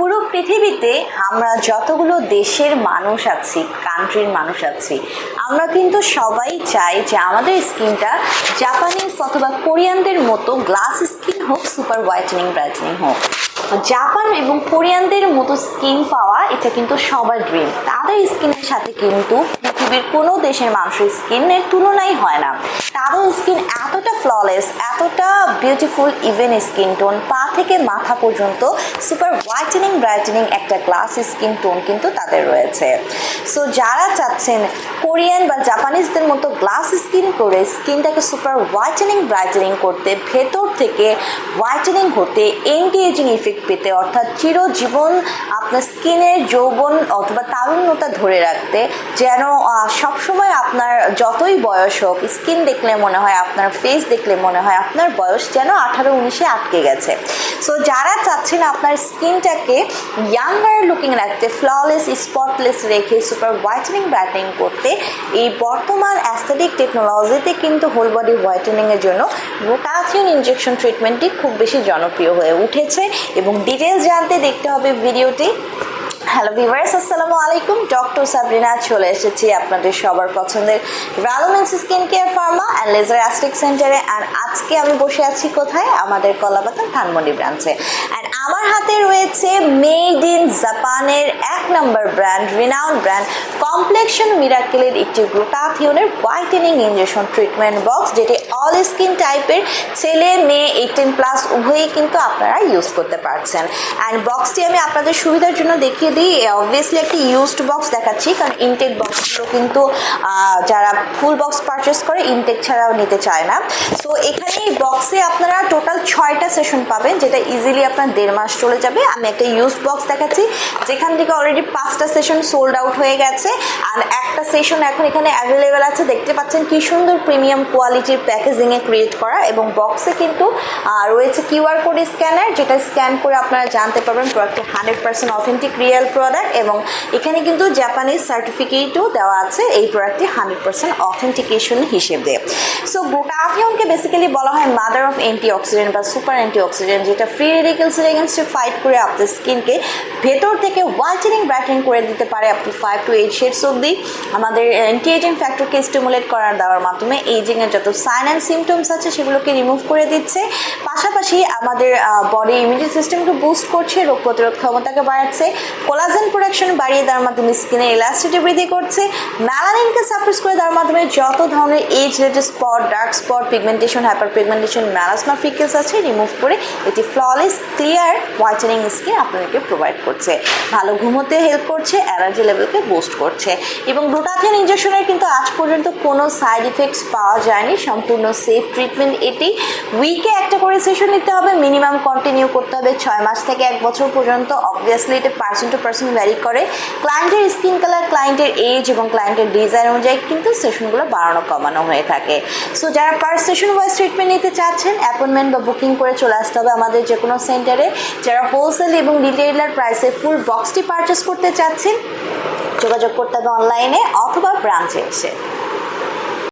পুরো পৃথিবীতে আমরা যতগুলো দেশের মানুষ আছি কান্ট্রির মানুষ আছি, আমরা কিন্তু সবাই চাই যে আমাদের স্কিনটা জাপানিজ অথবা কোরিয়ানদের মতো গ্লাস স্কিন হোক সুপার হোয়াইটেনিং ব্রাইটেনিং হোক। জাপান এবং কোরিয়ানদের মতো স্কিন পাওয়া এটা কিন্তু সবার ড্রিম তাদের স্কিনের সাথে কিন্তু পৃথিবীর কোনো দেশের মানুষের স্কিনের তুলনাই হয় না। তাদের স্কিন এতটা ফ্ললেস এতটা বিউটিফুল ইভেন স্কিন টোন পা থেকে মাথা পর্যন্ত সুপার হোয়াইটেনিং ব্রাইটেনিং একটা গ্লাস স্কিন টোন কিন্তু তাদের রয়েছে। সো যারা চাচ্ছেন কোরিয়ান বা জাপানিজদের মতো গ্লাস স্কিন করে স্কিনটাকে সুপার হোয়াইটেনিং ব্রাইটেনিং করতে, ভেতর থেকে হোয়াইটেনিং হতে এন্টি এজিং ইফেক্ট পেতে, অর্থাৎ চিরজীবন আপনার স্কিনের যৌবন অথবা তারুণ্যতা ধরে রাখতে, যেন সবসময় আপনার যতই বয়স হোক, স্কিন দেখলে মনে হয়, আপনার ফেস দেখলে মনে হয়, আপনার বয়স যেন আঠারো উনিশে আটকে গেছে। সো যারা চাচ্ছেন আপনার স্কিনটাকে ইয়াঙ্গার লুকিং রাখতে ফ্ললেস স্পটলেস রেখে সুপার হোয়াইটেনিং ব্রাইটেনিং করতে, এই বর্তমান অ্যাস্থেটিক টেকনোলজিতে কিন্তু হোল বডি হোয়াইটেনিংয়ের জন্য রোটাথিন ইনজেকশন ট্রিটমেন্টটি খুব বেশি জনপ্রিয় হয়ে উঠেছে এবং ডিটেলস জানতে দেখতে হবে ভিডিওটি। হ্যালো ভিভার্স আসসালামু আলাইকুম। ডক্টর সাবরিনা চলে এসেছি আপনাদের সবার পছন্দের ভ্যালোমেন্স skin care pharma and laser aesthetic সেন্টারে আর আজকে আমি বসে আছি কোথায়? আমাদের কলাবাগান ধানমন্ডি ব্রাঞ্চে অ্যান্ড আমার হাতে রয়েছে মেড ইন জাপানের এক নম্বর ব্র্যান্ড রিনাউন ব্র্যান্ড কমপ্লেকশন মিরাকেলের একটি গ্লুটাথিওনের হোয়াইটেনিং ইঞ্জেকশন ট্রিটমেন্ট বক্স যেটি অল স্কিন টাইপের ছেলে, মেয়ে এইটিন প্লাস উভয়ই কিন্তু আপনারা ইউজ করতে পারছেন। অ্যান্ড বক্সটি আমি আপনাদের সুবিধার জন্য দেখিয়ে দিই। অবভিয়াসলি একটি ইউজড বক্স দেখাচ্ছি, কারণ ইনটেক বক্সগুলো কিন্তু যারা ফুল বক্স পারচেস করে ইনটেক ছাড়াও নিতে চায় না। সো এখানে এই বক্সে আপনারা ছয়টা সেশন পাবেন, যেটা ইজিলি আপনার দেড় মাস চলে যাবে। আমি একটা ইউজ বক্স দেখাচ্ছি, যেখান থেকে অলরেডি পাঁচটা সেশন সোল্ড আউট হয়ে গেছে। আর একটা সেশন এখন এখানে অ্যাভেলেবেল আছে, দেখতে পাচ্ছেন কি সুন্দর প্রিমিয়াম কোয়ালিটির প্যাকেজিংয়ে ক্রিয়েট করা। এবং বক্সে কিন্তু রয়েছে কিউআর কোড স্ক্যানার যেটা স্ক্যান করে আপনারা জানতে পারবেন প্রোডাক্টটি hundred percent authentic real product এবং এখানে কিন্তু জাপানিজ সার্টিফিকেটও দেওয়া আছে এই প্রোডাক্টটি হান্ড্রেড পার্সেন্ট অথেন্টিকেশন হিসেবে। সো গ্লুটাথিয়নকে বেসিক্যালি বলা হয় মাদার অফ অ্যান্টি অক্সিডেন্ট বা সুপার অ্যান্টি অক্সিডেন্ট যেটা ফ্রি রেডিকেলসের এগেনস্টে ফাইট করে আপনার স্কিনকে ভেতর থেকে হোয়াইটেনিং ব্রাইটেনিং করে দিতে পারে up to five to eight shades অব্দি আমাদের অ্যান্টি এজিং ফ্যাক্টরকে স্টিমুলেট করার দেওয়ার মাধ্যমে এইজিংয়ের যত সাইন অ্যান্ড সিমটমস আছে সেগুলোকে রিমুভ করে দিচ্ছে। পাশাপাশি আমাদের বডি ইমিউনিটি সিস্টেমকে বুস্ট করছে, রোগ প্রতিরোধ ক্ষমতাকে বাড়াচ্ছে কোলাজেন প্রোডাকশন বাড়িয়ে দেওয়ার মাধ্যমে স্কিনের ইলাস্টিটি বৃদ্ধি করছে। ম্যালানিনকে সাপ্রেস করে দেওয়ার মাধ্যমে যত ধরনের age related spot dark spot pigmentation hyperpigmentation melasma freckles আছে রিমুভ করে এটি ফ্ললেস ক্লিয়ার হোয়াইটেনিং স্কিন আপনাদেরকে প্রোভাইড করছে। ভালো ঘুমোতে হেল্প করছে এনার্জি লেভেলকে বুস্ট করছে। এবং গ্লুটাথিন ইনজেকশনের কিন্তু আজ পর্যন্ত কোনো সাইড ইফেক্টস পাওয়া যায়নি। সম্পূর্ণ সেফ ট্রিটমেন্ট এটি। উইকে একটা করে সেশন নিতে হবে মিনিমাম কন্টিনিউ করতে হবে ছয় মাস থেকে এক বছর পর্যন্ত। অবভিয়াসলি এটা পার্সন টু পার্সন ভ্যারি করে। ক্লায়েন্টের স্কিন কালার ক্লায়েন্টের এজ এবং ক্লায়েন্টের ডিজাইন অনুযায়ী কিন্তু সেশনগুলো বাড়ানো, কমানো হয়ে থাকে। সো যারা পার সেশন ওয়াইজ ট্রিটমেন্ট নিতে চাচ্ছেন অ্যাপয়েন্টমেন্ট বা বুকিং করে চলে আসতে হবে আমাদের যে কোনো সেন্টারে যারা হোলসেল এবং রিটেইলার প্রাইসে ফুল বক্সটি পারচেস করতে চাচ্ছেন, যোগাযোগ করতে হবে অনলাইনে অথবা ব্রাঞ্চে এসে।